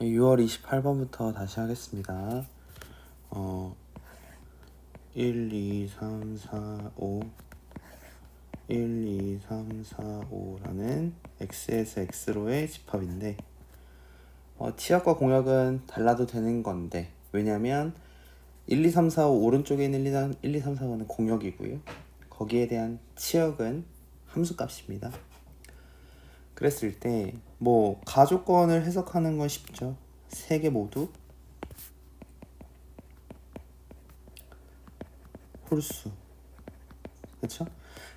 6월 28번부터 다시 하겠습니다. 어, 1, 2, 3, 4, 5 1, 2, 3, 4, 5라는 x에서 x로의 집합인데 어, 치역과 공역은 달라도 되는 건데 왜냐면 1, 2, 3, 4, 5 오른쪽에 있는 1, 2, 3, 1, 2, 3, 4, 5는 공역이고요. 거기에 대한 치역은 함수값입니다. 그랬을 때 뭐 가족권을 해석하는 건 쉽죠. 세 개 모두 홀수. 그렇죠?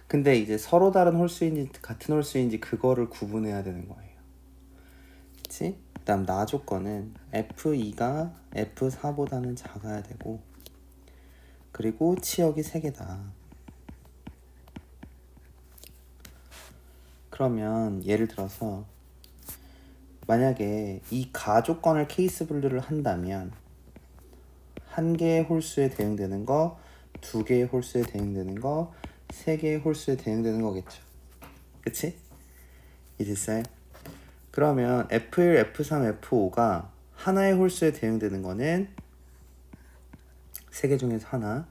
근데 이제 서로 다른 홀수인지 같은 홀수인지 그거를 구분해야 되는 거예요. 그치? 그다음 나 조건은 F2가 F4보다는 작아야 되고 그리고 치역이 3개다. 그러면 예를 들어서 만약에 이 가족권을 케이스 분류를 한다면 한 개의 홀수에 대응되는 거, 두 개의 홀수에 대응되는 거, 세 개의 홀수에 대응되는 거겠죠. 그치? 이해됐어요? 그러면 F1, F3, F5가 하나의 홀수에 대응되는 거는 세 개 중에서 하나.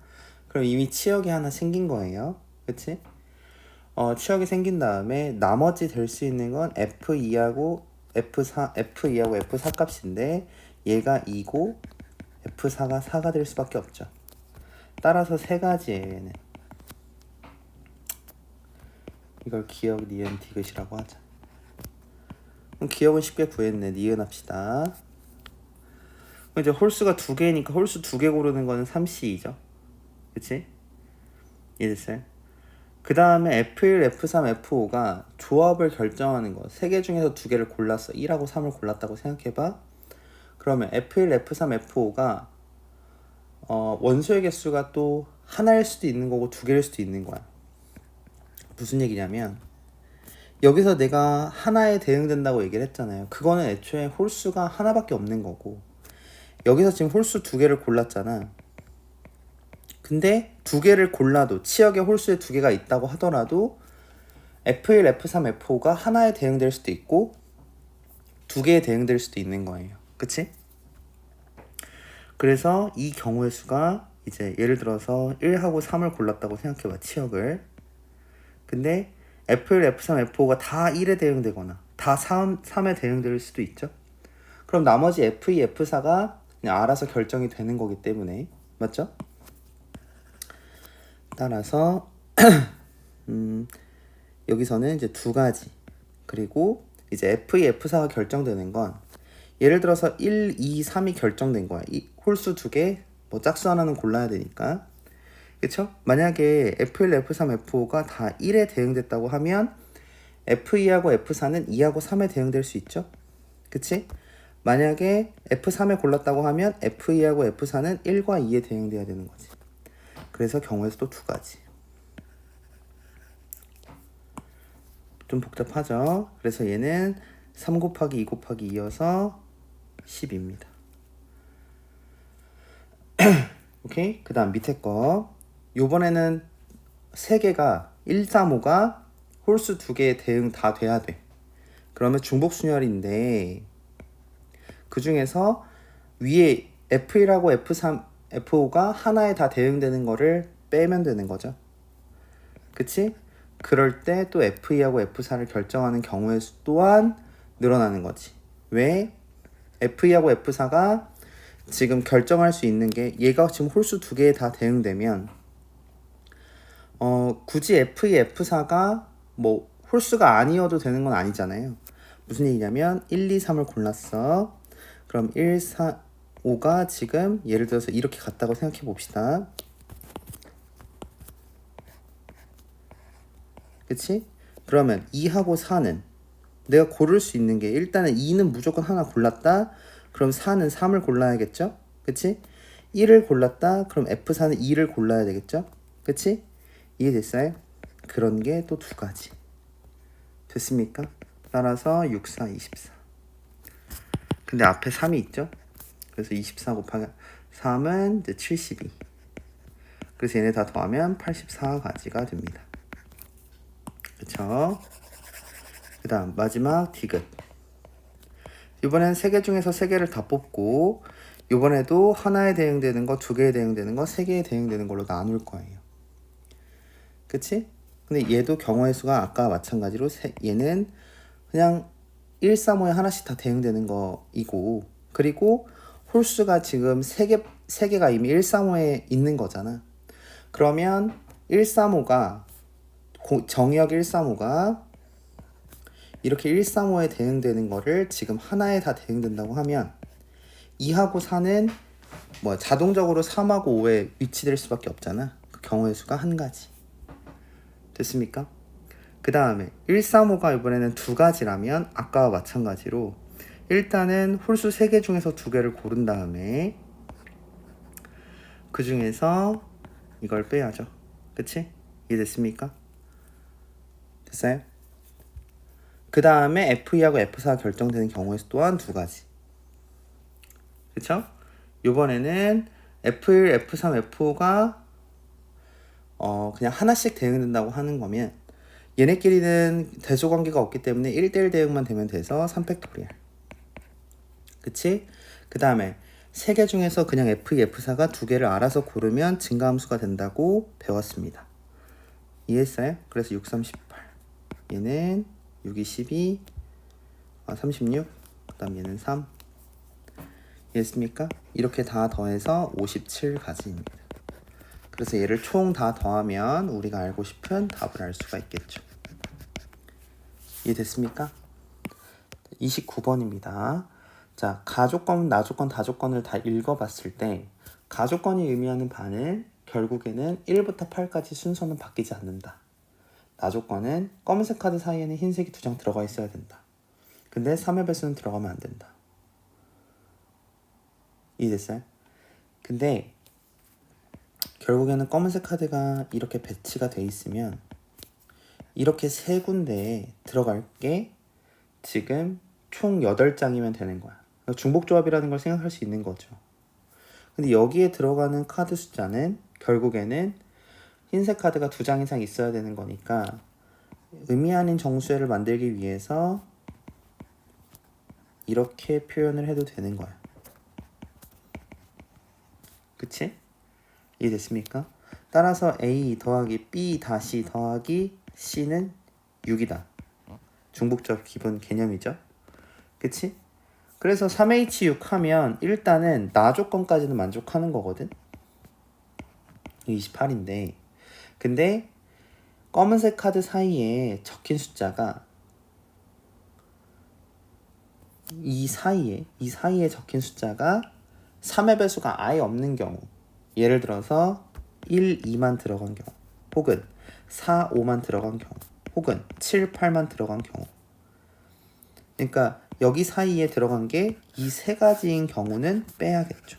그럼 이미 치역이 하나 생긴 거예요. 그치? 어, 치역이 생긴 다음에 나머지 될 수 있는 건 F2하고 F4, F2하고 F4 값인데 얘가 2고 F4가 4가 될 수밖에 없죠. 따라서 세 가지예요, 얘는. 이걸 기억, 니은, 디귿이라고 하자. 그럼 기억은 쉽게 구했네. 니은 합시다. 이제 홀수가 두 개니까 홀수 두 개 고르는 거는 3C이죠. 그치? 이해됐어요? 그 다음에 F1, F3, F5가 조합을 결정하는 거. 세 개 중에서 두 개를 골랐어. 1하고 3을 골랐다고 생각해봐. 그러면 F1, F3, F5가 어, 원소의 개수가 또 하나일 수도 있는 거고 두 개일 수도 있는 거야. 무슨 얘기냐면 여기서 내가 하나에 대응된다고 얘기를 했잖아요. 그거는 애초에 홀수가 하나밖에 없는 거고 여기서 지금 홀수 두 개를 골랐잖아. 근데 두 개를 골라도 치역의 홀수에 두 개가 있다고 하더라도 F1, F3, F5가 하나에 대응될 수도 있고 두 개에 대응될 수도 있는 거예요. 그치? 그래서 이 경우의 수가 이제 예를 들어서 1하고 3을 골랐다고 생각해봐 치역을 근데 F1, F3, F5가 다 1에 대응되거나 다 3, 3에 대응될 수도 있죠 그럼 나머지 F2, F4가 그냥 알아서 결정이 되는 거기 때문에 맞죠? 따라서 음, 여기서는 이제 두 가지 그리고 이제 F2, F4가 결정되는 건 예를 들어서 1, 2, 3이 결정된 거야. 이 홀수 두 개, 뭐 짝수 하나는 골라야 되니까. 그쵸? 만약에 F1, F3, F5가 다 1에 대응됐다고 하면 F2하고 F4는 2하고 3에 대응될 수 있죠? 그치? 만약에 F3에 골랐다고 하면 F2하고 F4는 1과 2에 대응돼야 되는 거지. 그래서 경우에서 또두 가지. 좀 복잡하죠? 그래서 얘는 3 곱하기 2 곱하기 2여서 10입니다. 오케이? 그 다음 밑에 거. 요번에는 세 개가 1, 3, 5가 홀수 두 개에 대응 다 돼야 돼. 그러면 중복순열인데 그 중에서 위에 F1하고 F3, F5가 하나에 다 대응되는 거를 빼면 되는 거죠. 그치? 그럴 때 또 F2하고 F4를 결정하는 경우의 수 또한 늘어나는 거지. 왜? F2하고 F4가 지금 결정할 수 있는 게 얘가 지금 홀수 두 개에 다 대응되면 어 굳이 F2, F4가 뭐 홀수가 아니어도 되는 건 아니잖아요. 무슨 얘기냐면 1, 2, 3을 골랐어. 그럼 1, 4, 5가 지금 예를 들어서 이렇게 갔다고 생각해 봅시다. 그치? 그러면 2하고 4는 내가 고를 수 있는 게 일단은 2는 무조건 하나 골랐다. 그럼 4는 3을 골라야겠죠? 그치? 1을 골랐다. 그럼 F4는 2를 골라야 되겠죠? 그치? 이해됐어요? 그런 게 또 두 가지. 됐습니까? 따라서 6, 4, 24. 근데 앞에 3이 있죠? 그래서 24 곱하기 3은 이제 72. 그래서 얘네 다 더하면 84가지가 됩니다. 그쵸? 그 다음 마지막 디귿 이번엔 세개 중에서 세 개를 다 뽑고 이번에도 하나에 대응되는 거, 두 개에 대응되는 거, 세 개에 대응되는 걸로 나눌 거예요. 그치? 근데 얘도 경우의 수가 아까 마찬가지로 세, 얘는 그냥 1, 3, 5에 하나씩 다 대응되는 거이고 그리고 홀수가 지금 세 개, 세 개가 이미 1, 3, 5에 있는 거잖아. 그러면 1, 3, 5가 정역 1, 3, 5가 이렇게 1, 3, 5에 대응되는 거를 지금 하나에 다 대응된다고 하면 2하고 4는 뭐 자동적으로 3하고 5에 위치될 수밖에 없잖아. 그 경우의 수가 한 가지. 됐습니까? 그 다음에 1, 3, 5가 이번에는 두 가지라면 아까와 마찬가지로 일단은 홀수 3개 중에서 두 개를 고른 다음에 그 중에서 이걸 빼야죠. 그치? 이해됐습니까? 됐어요? 그 다음에 F2하고 F4가 결정되는 경우의 수 또한 두 가지. 그쵸? 요번에는 F1, F3, F5가 어, 그냥 하나씩 대응된다고 하는 거면 얘네끼리는 대조 관계가 없기 때문에 1대1 대응만 되면 돼서 3팩토리얼. 그치? 그 다음에 세 개 중에서 그냥 F2, F4가 두 개를 알아서 고르면 증가함수가 된다고 배웠습니다. 이해했어요? 그래서 6, 38. 얘는 6, 2, 12, 아, 36. 그 다음 얘는 3. 이해했습니까? 이렇게 다 더해서 57가지입니다. 그래서 얘를 총 다 더하면 우리가 알고 싶은 답을 알 수가 있겠죠. 이해됐습니까? 29번입니다. 자, 가조건, 나조건, 다조건을 다 읽어봤을 때 가조건이 의미하는 바는 결국에는 1부터 8까지 순서는 바뀌지 않는다. 나조건은 검은색 카드 사이에는 흰색이 두 장 들어가 있어야 된다. 근데 3의 배수는 들어가면 안 된다. 이해됐어요? 근데 결국에는 검은색 카드가 이렇게 배치가 돼 있으면 이렇게 세 군데에 들어갈 게 지금 총 8장이면 되는 거야. 그러니까 중복 조합이라는 걸 생각할 수 있는 거죠. 근데 여기에 들어가는 카드 숫자는 결국에는 흰색 카드가 두 장 이상 있어야 되는 거니까 의미 아닌 정수회를 만들기 위해서 이렇게 표현을 해도 되는 거야. 그치? 이해됐습니까? 따라서 A 더하기 B 다시 더하기 C는 6이다. 중복조합 기본 개념이죠. 그치? 그래서 3H6 하면 일단은 나 조건까지는 만족하는 거거든. 28인데. 근데 검은색 카드 사이에 적힌 숫자가 이 사이에 이 사이에 적힌 숫자가 3의 배수가 아예 없는 경우. 예를 들어서 1, 2만 들어간 경우 혹은 4, 5만 들어간 경우 혹은 7, 8만 들어간 경우 그러니까 여기 사이에 들어간 게 이 세 가지인 경우는 빼야겠죠.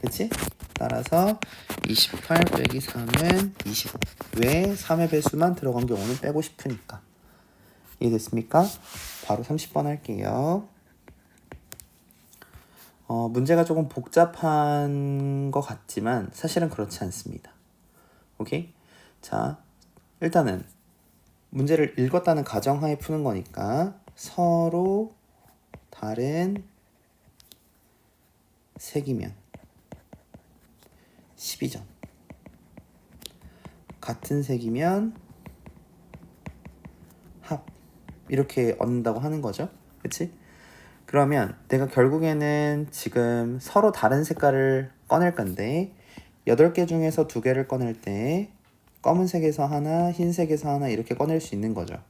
그치? 따라서 28 빼기 3은 25. 왜 3의 배수만 들어간 경우는 빼고 싶으니까. 이해됐습니까? 바로 30번 할게요. 어, 문제가 조금 복잡한 것 같지만 사실은 그렇지 않습니다. 오케이? 자, 일단은 문제를 읽었다는 가정하에 푸는 거니까 서로 다른 색이면 12점. 같은 색이면 합. 이렇게 얻는다고 하는 거죠. 그치? 그러면 내가 결국에는 지금 서로 다른 색깔을 꺼낼 건데 8개 중에서 2개를 꺼낼 때 검은색에서 하나, 흰색에서 하나 이렇게 꺼낼 수 있는 거죠.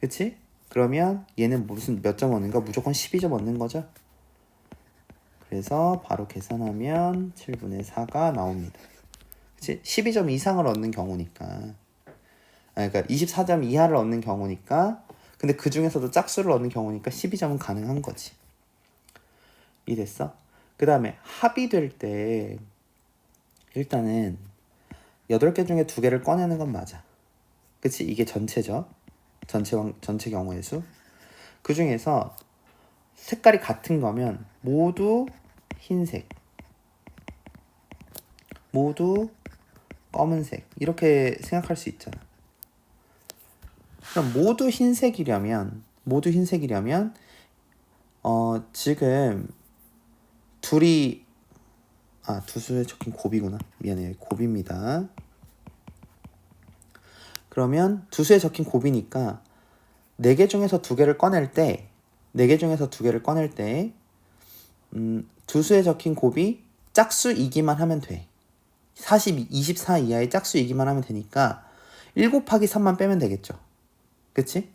그치? 그러면 얘는 무슨 몇 점 얻는가? 무조건 12점 얻는 거죠. 그래서 바로 계산하면 7분의 4가 나옵니다. 그치? 12점 이상을 얻는 경우니까. 아, 그러니까 24점 이하를 얻는 경우니까. 근데 그 중에서도 짝수를 얻는 경우니까 12점은 가능한 거지. 이해됐어? 그 다음에 합이 될 때 일단은 8개 중에 2개를 꺼내는 건 맞아. 그치? 이게 전체죠. 전체, 전체 경우의 수. 그 중에서 색깔이 같은 거면 모두 흰색, 모두 검은색. 이렇게 생각할 수 있잖아. 그럼 모두 흰색이려면 모두 흰색이려면 어 지금 둘이 아 두수에 적힌 곱이구나 미안해요 곱입니다 그러면 두수에 적힌 곱이니까 네개 중에서 두 개를 꺼낼 때네개 중에서 두 개를 꺼낼 때 음, 두수에 적힌 곱이 짝수이기만 하면 돼 42, 24 이하의 짝수이기만 하면 되니까 1 곱하기 3만 빼면 되겠죠 그치?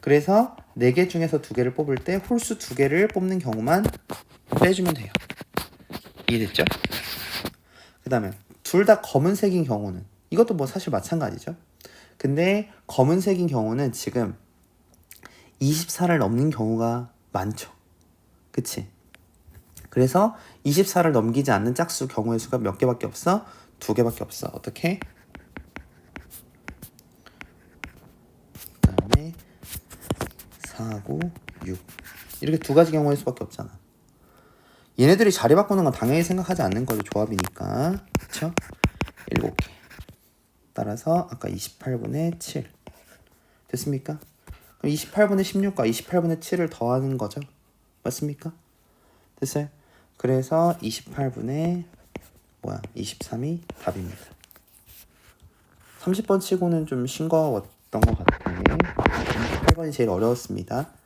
그래서 4개 중에서 2개를 뽑을 때 홀수 2개를 뽑는 경우만 빼주면 돼요. 이해됐죠? 그 다음에 둘 다 검은색인 경우는 이것도 뭐 사실 마찬가지죠. 근데 검은색인 경우는 지금 24를 넘는 경우가 많죠. 그치? 그래서 24를 넘기지 않는 짝수 경우의 수가 몇 개밖에 없어? 두 개밖에 없어. 어떻게? 그 다음에 4, 9, 6 이렇게 두 가지 경우의 수밖에 없잖아. 얘네들이 자리 바꾸는 건 당연히 생각하지 않는 거죠. 조합이니까. 그쵸? 7개. 따라서 아까 28분의 7. 됐습니까? 그럼 28분의 16과 28분의 7을 더하는 거죠. 맞습니까? 됐어요? 그래서 28분의 뭐야? 23이 답입니다. 30번 치고는 좀 싱거웠던 것 같은데 28번이 제일 어려웠습니다.